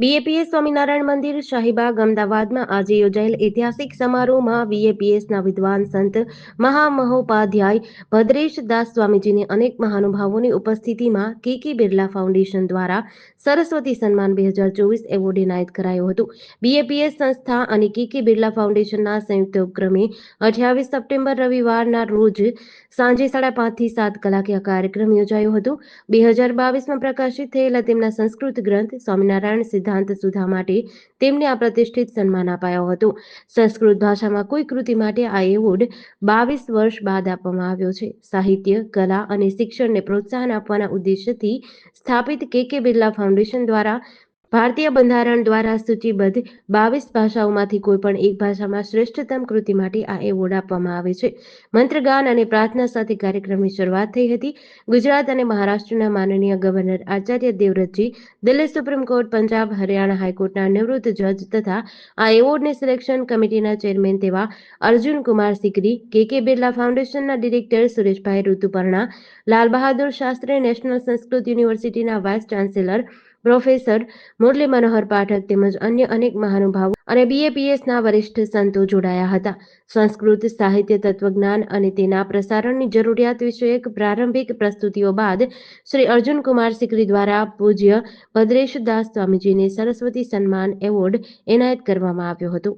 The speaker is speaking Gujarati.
બીએપીએસ સ્વામિનારાયણ મંદિર, શાહીબાગ, અમદાવાદમાં આજે યોજાયેલ ઐતિહાસિક સમારોહમાં બીએપીએસના વિદ્વાન સંત મહામહોપાધ્યાય ભદ્રેશ દાસ સ્વામીજીની અનેક મહાનુભાવોની ઉપસ્થિતિમાં કેકે બિરલા ફાઉન્ડેશન દ્વારા સરસ્વતી સન્માન બે હજાર ચોવીસ એવોર્ડ એનાયત કરાયો હતો. બીએપીએસ સંસ્થા અને કેકે બિરલા ફાઉન્ડેશનના સંયુક્ત ઉપક્રમે અઠ્યાવીસ સપ્ટેમ્બર રવિવારના રોજ સાંજે સાડા પાંચથી સાત કલાકે આ કાર્યક્રમ યોજાયો હતો. બે હજાર બાવીસમાં પ્રકાશિત થયેલા તેમના સંસ્કૃત ગ્રંથ સ્વામિનારાયણ સિદ્ધાંત સુધા માટે તેમને આ પ્રતિષ્ઠિત સન્માન અપાયો હતો. સંસ્કૃત ભાષામાં કોઈ કૃતિ માટે આ એવોર્ડ બાવીસ વર્ષ બાદ આપવામાં આવ્યો છે. સાહિત્ય, કલા અને શિક્ષણને પ્રોત્સાહન આપવાના ઉદ્દેશ્યથી સ્થાપિત કે કે બિરલા ફાઉન્ડેશન દ્વારા ભારતીય બંધારણ દ્વારા સૂચિબદ્ધ બાવીસ ભાષાઓમાંથી કોઈ પણ એક ભાષામાં શ્રેષ્ઠતમ કૃતિ માટે આ એવોર્ડ આપવામાં આવે છે. મંત્રગાન અને પ્રાર્થના સાથે કાર્યક્રમની શરૂઆત થઈ હતી. ગુજરાત અને મહારાષ્ટ્રના માનનીય governor Acharya Devvratji, Delhi supreme court, Punjab, Haryana હાઈકોર્ટના નિવૃત્ત જજ તથા આ એવોર્ડની સિલેક્શન કમિટીના ચેરમેન તેવા અર્જુન કુમાર સિકરી, કે કે બિરલા ફાઉન્ડેશનના ડિરેક્ટર સુરેશભાઈ ઋતુપર્ણા, લાલ બહાદુર શાસ્ત્રી નેશનલ સંસ્કૃત યુનિવર્સિટીના vice chancellor professor Murli Manohar Pathak તેમજ અન્ય અનેક મહાનુભાવો અને બીએપીએસના વરિષ્ઠ સંતો જોડાયા હતા. સંસ્કૃત, સાહિત્ય, તત્વજ્ઞાન અને તેના પ્રસારણની જરૂરિયાત વિષયક પ્રારંભિક પ્રસ્તુતિઓ બાદ શ્રી અર્જુન કુમાર સિકરી દ્વારા પૂજ્ય ભદ્રેશ દાસ સ્વામીજીને સરસ્વતી સન્માન એવોર્ડ એનાયત કરવામાં આવ્યો હતો.